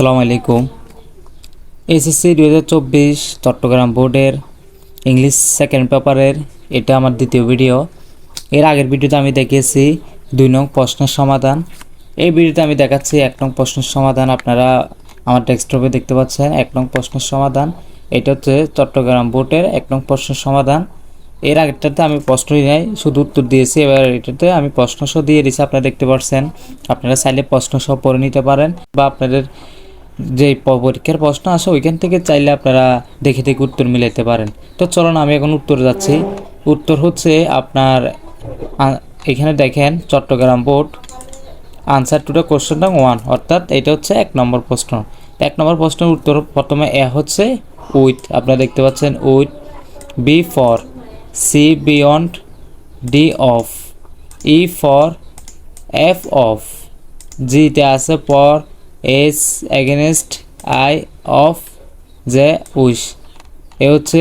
আসসালামু আলাইকুম। এসএসসি দুই হাজার চব্বিশ চট্টগ্রাম বোর্ডের ইংলিশ সেকেন্ড পেপারের এটা আমার দ্বিতীয় ভিডিও। এর আগের ভিডিওতে আমি দেখিয়েছি দুই নং প্রশ্নের সমাধান। এই ভিডিওতে আমি দেখাচ্ছি এক নং প্রশ্নের সমাধান। আপনারা আমার ডেস্কটপে দেখতে পাচ্ছেন এক নং প্রশ্নের সমাধান। এটা হচ্ছে চট্টগ্রাম বোর্ডের এক নং প্রশ্নের সমাধান। এর আগেরটাতে আমি প্রশ্নই নাই, শুধু উত্তর দিয়েছি। এবার এটাতে আমি প্রশ্ন সহ দিয়ে দিয়েছি, আপনারা দেখতে পাচ্ছেন। আপনারা চাইলে প্রশ্ন সহ পড়ে নিতে পারেন বা আপনাদের যে পরীক্ষার প্রশ্ন আসে ওইখান থেকে চাইলে আপনারা দেখে দেখে উত্তর মিলাইতে পারেন। তো চলুন, আমি এখন উত্তর যাচ্ছি। উত্তর হচ্ছে আপনার এখানে দেখেন Chattogram board answer to the question নং ওয়ান অর্থাৎ এটা হচ্ছে এক নম্বর প্রশ্ন। এক নম্বর প্রশ্নের উত্তর প্রথমে এ হচ্ছে উইথ, আপনারা দেখতে পাচ্ছেন with B for C beyond D of E for F of জিতে আছে পর এস এগেনস্ট আই অফ যে উইশ এ হচ্ছে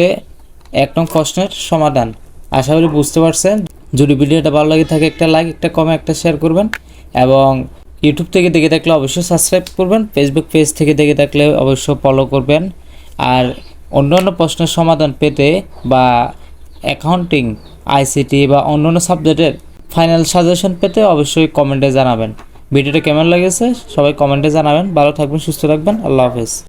এক নং প্রশ্নের সমাধান। আশা করি বুঝতে পারছেন। যদি ভিডিওটা ভালো লাগে, থাকে একটা লাইক একটা কমে একটা শেয়ার করবেন। এবং ইউটিউব থেকে দেখে থাকলে অবশ্যই সাবস্ক্রাইব করবেন। ফেসবুক পেজ থেকে দেখে থাকলে অবশ্যই ফলো করবেন। আর অন্যান্য প্রশ্নের সমাধান পেতে বা অ্যাকাউন্টিং আইসিটি বা অন্যান্য সাবজেক্টের ফাইনাল সাজেশন পেতে অবশ্যই কমেন্টে জানাবেন। ভিডিওটা কেমন লেগেছে সবাই কমেন্টে জানাবেন ভালো থাকবেন সুস্থ থাকবেন আল্লাহ হাফেজ।